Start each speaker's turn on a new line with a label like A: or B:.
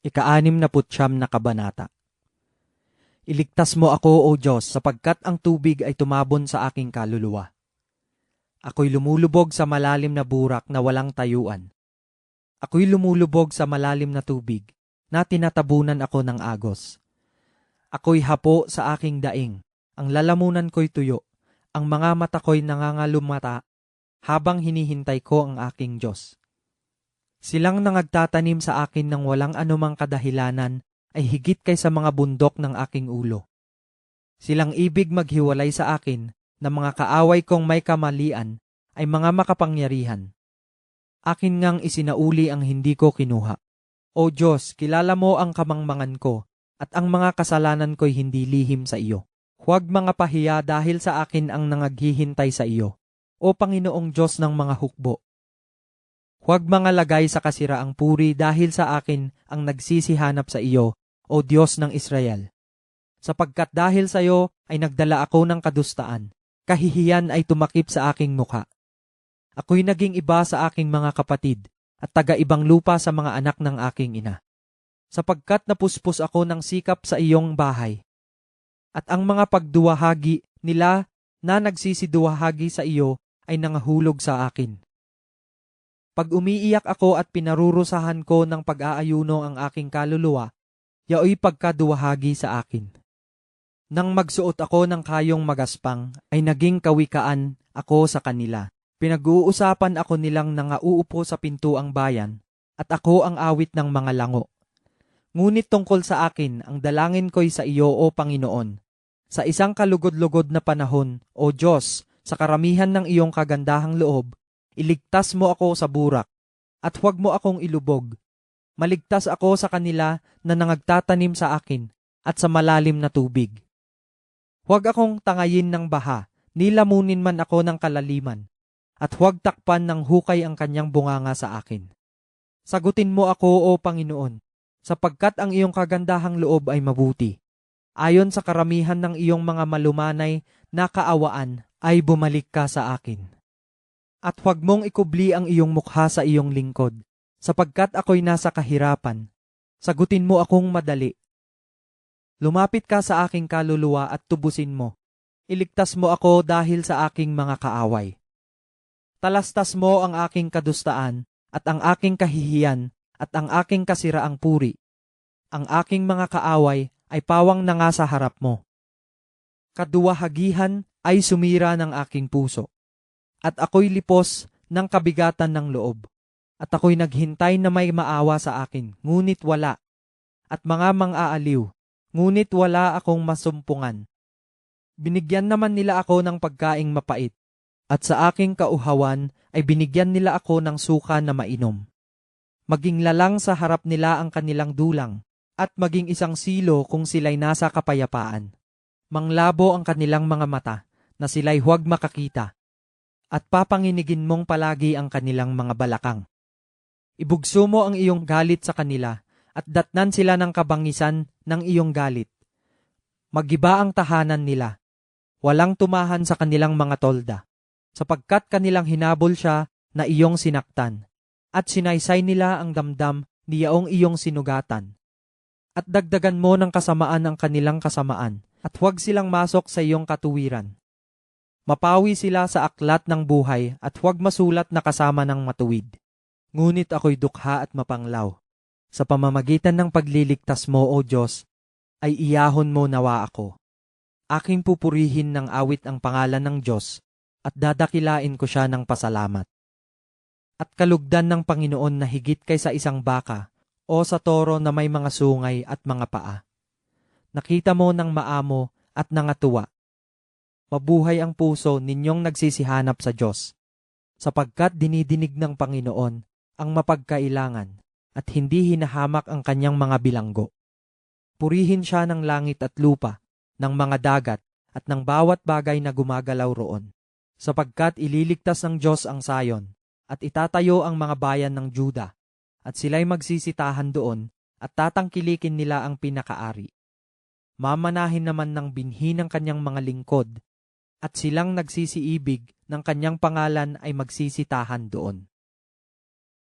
A: Ikaanim na putsyam na kabanata. Iligtas mo ako, O Diyos, sapagkat ang tubig ay tumabon sa aking kaluluwa. Ako'y lumulubog sa malalim na burak na walang tayuan. Ako'y lumulubog sa malalim na tubig na tinatabunan ako ng agos. Ako'y hapo sa aking daing, ang lalamunan ko'y tuyo, ang mga mata ko'y nangangalumata habang hinihintay ko ang aking Diyos. Silang nangagtatanim sa akin ng walang anumang kadahilanan ay higit kaysa mga bundok ng aking ulo. Silang ibig maghiwalay sa akin na mga kaaway kong may kamalian ay mga makapangyarihan. Akin ngang isinauli ang hindi ko kinuha. O Diyos, kilala mo ang kamangmangan ko at ang mga kasalanan ko'y hindi lihim sa iyo. Huwag mga pahiya dahil sa akin ang nangaghihintay sa iyo. O Panginoong Diyos ng mga hukbo, Huwag mga lagay sa kasiraang puri dahil sa akin ang nagsisihanap sa iyo, O Diyos ng Israel. Sapagkat dahil sa iyo ay nagdala ako ng kadustaan, kahihiyan ay tumakip sa aking mukha. Ako'y naging iba sa aking mga kapatid at taga-ibang lupa sa mga anak ng aking ina. Sapagkat napuspos ako ng sikap sa iyong bahay. At ang mga pagduwahagi nila na nagsisiduwahagi sa iyo ay nangahulog sa akin. Pag umiiyak ako at pinarurusahan ko ng pag-aayuno ang aking kaluluwa, yaoy pagkaduwahagi sa akin. Nang magsuot ako ng kayong magaspang, ay naging kawikaan ako sa kanila. Pinag-uusapan ako nilang nangauupo sa pintuang bayan, at ako ang awit ng mga lango. Ngunit tungkol sa akin, ang dalangin ko'y sa iyo, O Panginoon. Sa isang kalugod-lugod na panahon, O Diyos, sa karamihan ng iyong kagandahang loob, Iligtas mo ako sa burak, at huwag mo akong ilubog. Maligtas ako sa kanila na nangagtatanim sa akin at sa malalim na tubig. Huwag akong tangayin ng baha, nilamunin man ako ng kalaliman, at huwag takpan ng hukay ang kanyang bunganga sa akin. Sagutin mo ako, O Panginoon, sapagkat ang iyong kagandahang loob ay mabuti. Ayon sa karamihan ng iyong mga malumanay na kaawaan, ay bumalik ka sa akin. At huwag mong ikubli ang iyong mukha sa iyong lingkod, sapagkat ako'y nasa kahirapan. Sagutin mo akong madali. Lumapit ka sa aking kaluluwa at tubusin mo. Iligtas mo ako dahil sa aking mga kaaway. Talastas mo ang aking kadustaan at ang aking kahihiyan at ang aking kasiraang puri. Ang aking mga kaaway ay pawang na nga sa harap mo. Kaduwahagihan ay sumira ng aking puso at ako'y lipos ng kabigatan ng loob. At ako'y naghintay na may maawa sa akin, ngunit wala. At mga mang-aaliw, ngunit wala akong masumpungan. Binigyan naman nila ako ng pagkaing mapait, at sa aking kauhawan ay binigyan nila ako ng suka na mainom. Maging lalang sa harap nila ang kanilang dulang, at maging isang silo kung sila'y nasa kapayapaan. Manglabo ang kanilang mga mata, na sila'y huwag makakita, at papanginigin mong palagi ang kanilang mga balakang. Ibugso mo ang iyong galit sa kanila at datnan sila ng kabangisan ng iyong galit. Magiba ang tahanan nila. Walang tumahan sa kanilang mga tolda, sapagkat kanilang hinabol siya na iyong sinaktan, at sinaysay nila ang damdam niyaong iyong sinugatan. At dagdagan mo ng kasamaan ang kanilang kasamaan, at huwag silang masok sa iyong katuwiran Mapawi sila sa aklat ng buhay at huwag masulat na kasama ng matuwid. Ngunit ako'y dukha at mapanglaw. Sa pamamagitan ng pagliligtas mo, O Diyos, ay iyahon mo nawa ako. Aking pupurihin ng awit ang pangalan ng Diyos at dadakilain ko siya ng pasalamat. At kalugdan ng Panginoon na higit kaysa isang baka o sa toro na may mga sungay at mga paa. Nakita mo ng maamo at nangatuwa mabuhay ang puso ninyong nagsisihanap sa Diyos, sapagkat dinidinig ng Panginoon ang mapagkailangan at hindi hinahamak ang kanyang mga bilanggo. Purihin siya ng langit at lupa, ng mga dagat at ng bawat bagay na gumagalaw roon, sapagkat ililigtas ng Diyos ang sayon at itatayo ang mga bayan ng Juda at sila'y magsisitahan doon at tatangkilikin nila ang pinakaari. Mamanahin naman ng binhi ng kanyang mga lingkod at silang nagsisiibig ng kanyang pangalan ay magsisitahan doon.